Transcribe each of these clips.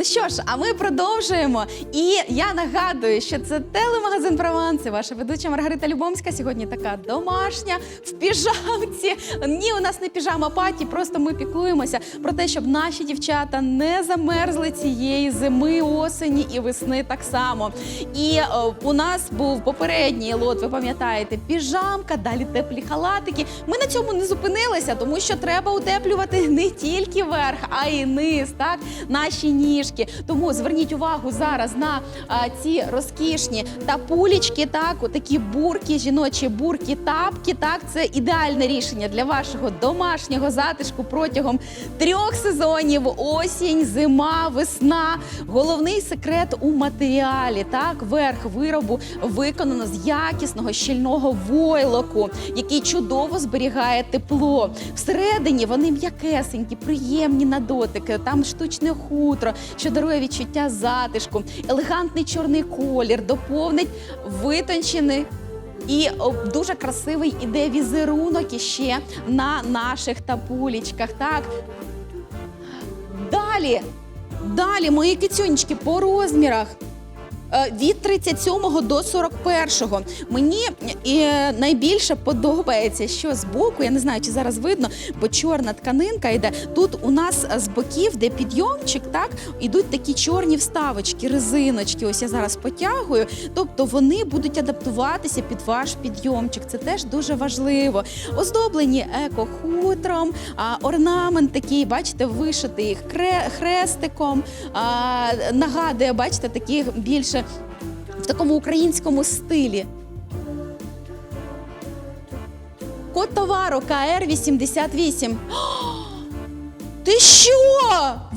Ну що ж, а ми продовжуємо. І я нагадую, що це телемагазин Прованси. Ваша ведуча Маргарита Любомська. Сьогодні така домашня в піжамці. Ні, у нас не піжама паті, просто ми піклуємося про те, щоб наші дівчата не замерзли цієї зими, осені і весни так само. І е, у нас був попередній лот, ви пам'ятаєте, піжамка, далі теплі халатики. Ми на цьому не зупинилися, тому що треба утеплювати не тільки верх, а й низ, так наші ніжки. Тому зверніть увагу зараз на а, ці розкішні тапулічки, так, такі бурки, жіночі бурки, тапки. Так, це ідеальне рішення для вашого домашнього затишку протягом трьох сезонів: осінь, зима, весна. Головний секрет у матеріалі. Так, верх виробу виконано з якісного щільного войлоку, який чудово зберігає тепло. Всередині вони м'якесенькі, приємні на дотик. Там штучне хутро, що дарує відчуття затишку. Елегантний чорний колір доповнить витончений. І дуже красивий іде візерунок іще на наших тапулічках. Так. Далі, далі, мої кицюнечки по розмірах. Е, Від 37 до 41. Мені е, найбільше подобається, що з боку, я не знаю, чи зараз видно, бо чорна тканинка йде. Тут у нас з боків, де підйомчик, так ідуть такі чорні вставочки, резиночки. Ось я зараз потягую. Тобто вони будуть адаптуватися під ваш підйомчик. Це теж дуже важливо. Оздоблені еко-хутром, орнамент такий, бачите, вишитий хре- хрестиком. Нагадує, бачите, таких більше в такому українському стилі. Код товару КР 88. Ти що?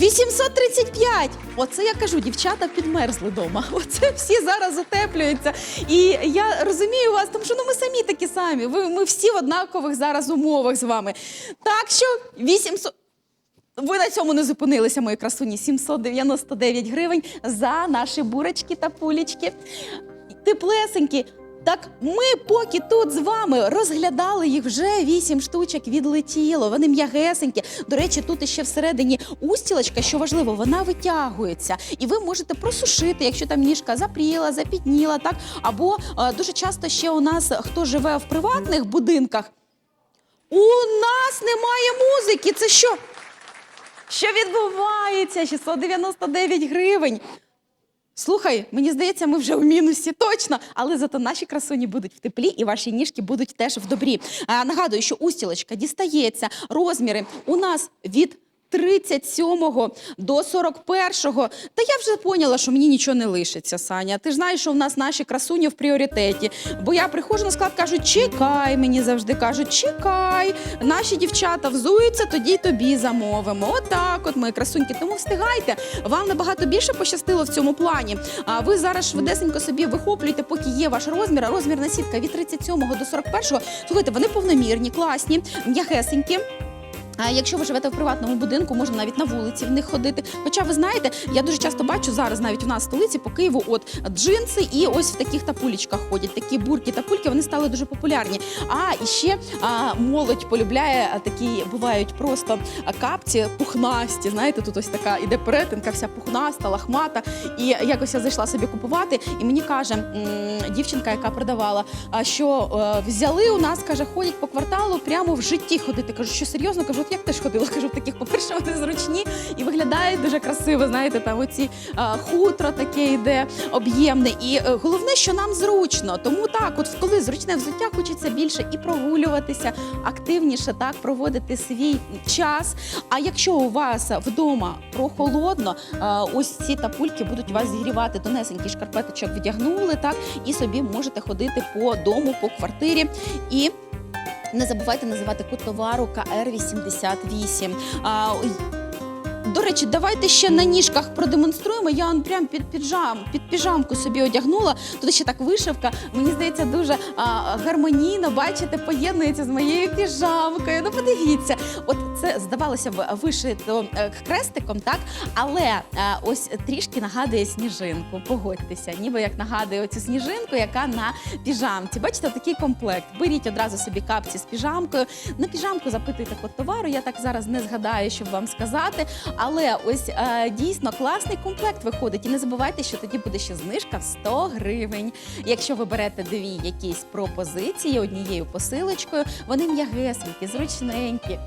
835! Оце я кажу, дівчата підмерзли вдома. Оце всі зараз утеплюються. І я розумію вас, тому що ну ми самі такі самі. Ви, ми всі в однакових зараз умовах з вами. Так що 800... Ви на цьому не зупинилися, мої красуні. 799 гривень за наші бурочки та пулічки. Теплесенькі. Так ми поки тут з вами розглядали їх вже вісім штучок відлетіло. Вони м'ягесенькі. До речі, тут іще всередині устілочка, що важливо, вона витягується. І ви можете просушити, якщо там ніжка запріла, запітніла, так або е, дуже часто ще у нас хто живе в приватних будинках. У нас немає музики. Це що? Що відбувається? 699 гривень. Слухай, мені здається, ми вже в мінусі, точно. Але зато наші красуні будуть в теплі і ваші ніжки будуть теж в добрі. А, нагадую, що устілочка дістається. Розміри у нас від 37 до 41-го. Та я вже поняла, що мені нічого не лишиться, Саня. Ти ж знаєш, що в нас наші красуні в пріоритеті. Бо я приходжу на склад, кажуть, чекай, мені завжди кажуть, чекай. Наші дівчата взуються, тоді й тобі замовимо. Отак, от мої красуньки. Тому встигайте. Вам набагато більше пощастило в цьому плані. А ви зараз швидесенько собі вихоплюєте, поки є ваш розмір. А розмірна сітка від 37 до 41. Слухайте, вони повномірні, класні, м'ягесенькі. А якщо ви живете в приватному будинку, можна навіть на вулиці в них ходити. Хоча ви знаєте, я дуже часто бачу зараз навіть у нас в столиці по Києву, от джинси і ось в таких тапулічках ходять. Такі бурки тапульки вони стали дуже популярні. А і ще а, молодь полюбляє такі бувають просто капці пухнасті. Знаєте, тут ось така іде перетинка, вся пухнаста, лахмата. І якось я зайшла собі купувати, і мені каже дівчинка, яка продавала, що е, взяли у нас, каже, ходять по кварталу прямо в житті ходити. Кажу, що серйозно? Кажу, от як ти ж ходила? Кажу, таких, по-перше, вони зручні і виглядають дуже красиво. Знаєте, там оці а, хутро таке йде об'ємне. І е, головне, що нам зручно. Тому так, от коли зручне взуття, хочеться більше і прогулюватися, активніше так проводити свій час. А якщо у вас вдома прохолодно, е, ось ці тапульки будуть вас зігрівати тонесенький шкарпеточок віддягнули, так і собі можете ходити по дому, по квартирі і. Не забувайте називати код товару КР88. А, ой, до речі, давайте ще на ніжках продемонструємо. Я он прям під піджам, під піжамку собі одягнула. Тут ще так вишивка. Мені здається, дуже а, гармонійно, бачите, поєднується з моєю піжамкою. Ну, подивіться, от це здавалося б вишито е, хрестиком, так? Але е, ось трішки нагадує сніжинку. Погодьтеся, ніби як нагадує оцю сніжинку, яка на піжамці. Бачите, такий комплект. Беріть одразу собі капці з піжамкою. На піжамку запитуйте код товару. Я так зараз не згадаю, щоб вам сказати. Але ось е, дійсно класний комплект виходить. І не забувайте, що тоді буде ще знижка в 100 гривень. Якщо ви берете дві якісь пропозиції однією посилочкою, вони м'ягесенькі, зручненькі.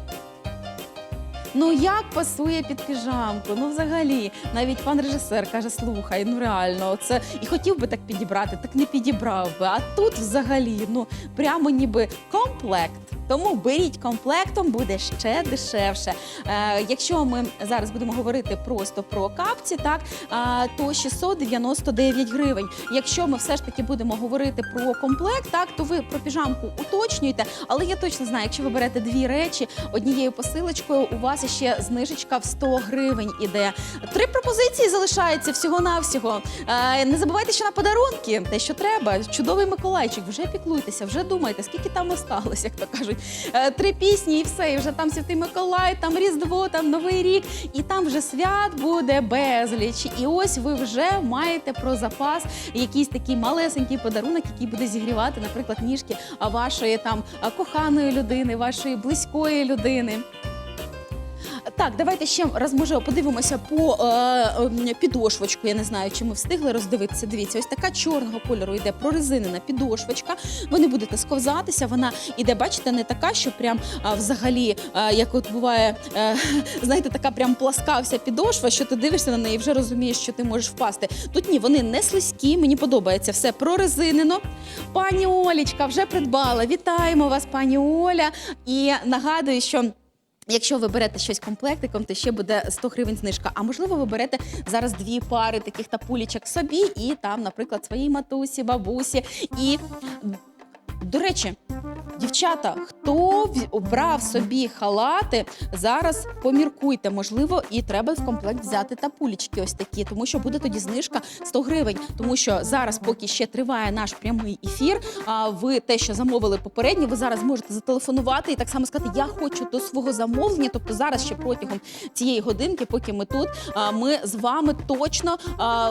Ну як пасує під піжамку? Ну взагалі, навіть пан режисер каже: слухай, ну реально, це і хотів би так підібрати, так не підібрав би. А тут взагалі, ну прямо ніби комплект. Тому беріть комплектом, буде ще дешевше. Е, якщо ми зараз будемо говорити просто про капці, так е, то 699 гривень. Якщо ми все ж таки будемо говорити про комплект, так то ви про піжамку уточнюєте. Але я точно знаю, якщо ви берете дві речі однією посилочкою, у вас ще знижечка в 100 гривень іде. Три пропозиції залишаються всього навсього. Е, не забувайте, що на подарунки те, що треба. Чудовий Миколайчик. Вже піклуйтеся, вже думайте, скільки там осталось, як то кажуть. Е, три пісні і все. І вже там Святий Миколай, там Різдво, там Новий рік, і там вже свят буде безліч. І ось ви вже маєте про запас якийсь такий малесенький подарунок, який буде зігрівати, наприклад, ніжки вашої там коханої людини, вашої близької людини. Так, давайте ще раз може подивимося по е, е, підошвочку. Я не знаю, чи ми встигли роздивитися. Дивіться, ось така чорного кольору йде прорезинена підошвочка. Ви не будете сковзатися. Вона іде, бачите, не така, що прям а, взагалі, а, як от буває, е, знаєте, така прям пласка вся підошва, що ти дивишся на неї і вже розумієш, що ти можеш впасти. Тут ні, вони не слизькі. Мені подобається все прорезинено. Пані Олічка вже придбала. Вітаємо вас, пані Оля. І нагадую, що. Якщо ви берете щось комплектиком, то ще буде 100 гривень знижка. А можливо, ви берете зараз дві пари таких тапулічок собі і там, наприклад, своїй матусі, бабусі. І до речі, дівчата, хто обрав собі халати, зараз поміркуйте. Можливо, і треба в комплект взяти тапулічки ось такі, тому що буде тоді знижка 100 гривень. Тому що зараз, поки ще триває наш прямий ефір, а ви те, що замовили попередньо, ви зараз можете зателефонувати і так само сказати, я хочу до свого замовлення. Тобто зараз ще протягом цієї годинки, поки ми тут, ми з вами точно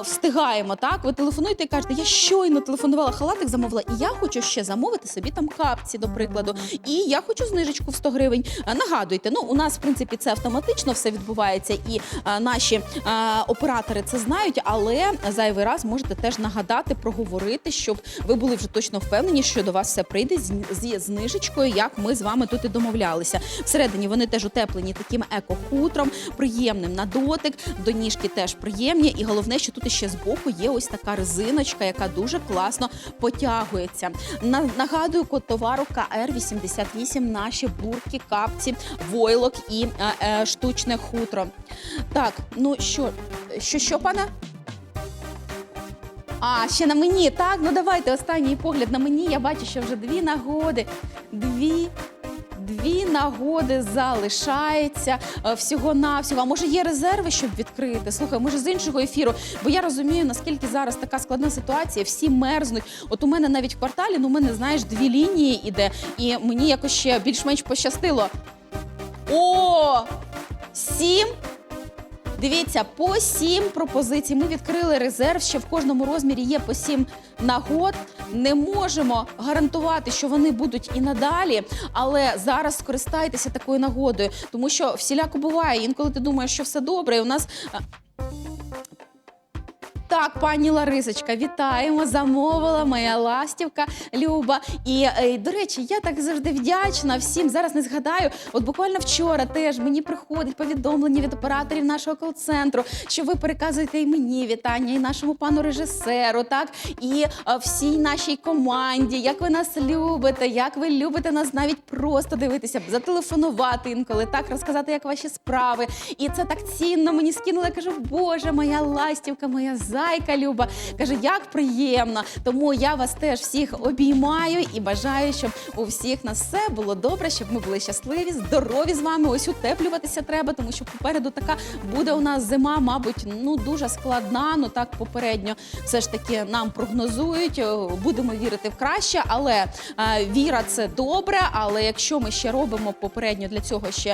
встигаємо. Так, ви телефонуєте і кажете, я щойно телефонувала, халатик замовила, і я хочу ще замовити собі там капці, до прикладу. І я хочу знижечку в 100 гривень. Нагадуйте, ну у нас в принципі це автоматично все відбувається, і а, наші а, оператори це знають, але зайвий раз можете теж нагадати, проговорити, щоб ви були вже точно впевнені, що до вас все прийде з- зі знижечкою, як ми з вами тут і домовлялися. Всередині вони теж утеплені таким еко-хутром, приємним на дотик. До ніжки теж приємні. І головне, що тут ще збоку є ось така резиночка, яка дуже класно потягується. На- нагадую, код товару КР88, наші бурки, капці, войлок і е, е, штучне хутро. Так, ну що, що, що, пане? А, ще на мені. Так, ну давайте останній погляд на мені. Я бачу, що вже дві нагоди. Дві. Дві нагоди залишається е, всього-навсього. А може є резерви, щоб відкрити? Слухай, може з іншого ефіру. Бо я розумію, наскільки зараз така складна ситуація, всі мерзнуть. От у мене навіть в кварталі, ну мене, знаєш, дві лінії іде, і мені якось ще більш-менш пощастило. О! Сім Дивіться, по сім пропозицій. Ми відкрили резерв. Ще в кожному розмірі є по сім нагод. Не можемо гарантувати, що вони будуть і надалі, але зараз скористайтеся такою нагодою, тому що всіляко буває. Інколи ти думаєш, що все добре. І у нас а, так, пані Ларисочка, вітаємо. Замовила моя ластівка Люба. І е, до речі, я так завжди вдячна всім. Зараз не згадаю. От буквально вчора теж мені приходить повідомлення від операторів нашого кол-центру, що ви переказуєте і мені вітання, і нашому пану режисеру, так і е, всій нашій команді. Як ви нас любите, як ви любите нас навіть просто дивитися, зателефонувати інколи, так розказати, як ваші справи. І це так цінно. Мені скинули. Я кажу, Боже, моя ластівка, моя зайка Люба. Каже, як приємно. Тому я вас теж всіх обіймаю і бажаю, щоб у всіх нас все було добре, щоб ми були щасливі, здорові з вами. Ось утеплюватися треба, тому що попереду така буде у нас зима, мабуть, ну дуже складна. Ну так попередньо все ж таки нам прогнозують. е, Будемо вірити в краще, але е, віра це добре. Але якщо ми ще робимо попередньо для цього ще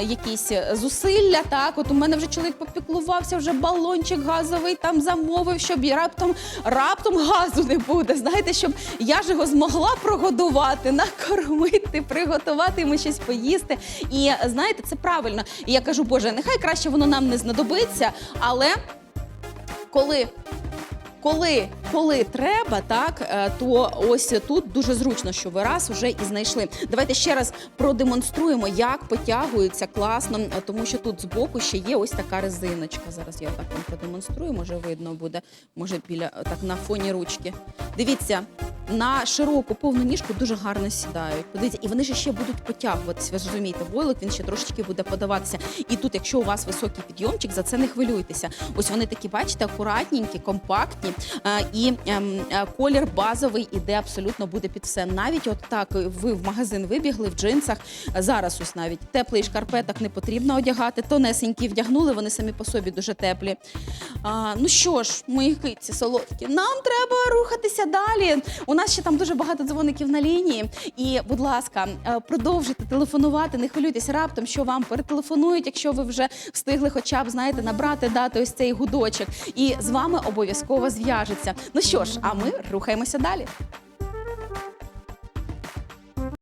е, якісь зусилля, так от у мене вже чоловік попіклувався, вже балончик газовий там замовив. Замовив, щоб раптом раптом газу не буде. Знаєте, щоб я ж його змогла прогодувати, накормити, приготувати йому щось поїсти. І знаєте, це правильно. І я кажу, Боже, нехай краще воно нам не знадобиться, але коли коли, коли треба, так е, то ось тут дуже зручно, що ви раз вже і знайшли. Давайте ще раз продемонструємо, як потягується класно, е, тому що тут збоку ще є ось така резиночка. Зараз я так вам продемонструю. Може видно буде, може біля так на фоні ручки. Дивіться. На широку повну ніжку дуже гарно сідають. Подивіться, і вони ж ще будуть потягуватися. Ви ж розумієте, войлок він ще трошечки буде подаватися. І тут, якщо у вас високий підйомчик, за це не хвилюйтеся. Ось вони такі, бачите, акуратненькі, компактні, і ем, е, колір базовий іде абсолютно буде під все. Навіть от так ви в магазин вибігли в джинсах. Зараз ось навіть теплий шкарпеток не потрібно одягати. Тонесенькі вдягнули, вони самі по собі дуже теплі. А, ну що ж, мої киці солодкі, нам треба рухатися далі. У нас ще там дуже багато дзвоників на лінії. І, будь ласка, е, продовжуйте телефонувати, не хвилюйтесь раптом, що вам перетелефонують, якщо ви вже встигли хоча б, знаєте, набрати дати ось цей гудочок. І з вами обов'язково зв'яжеться. Ну що ж, а ми рухаємося далі.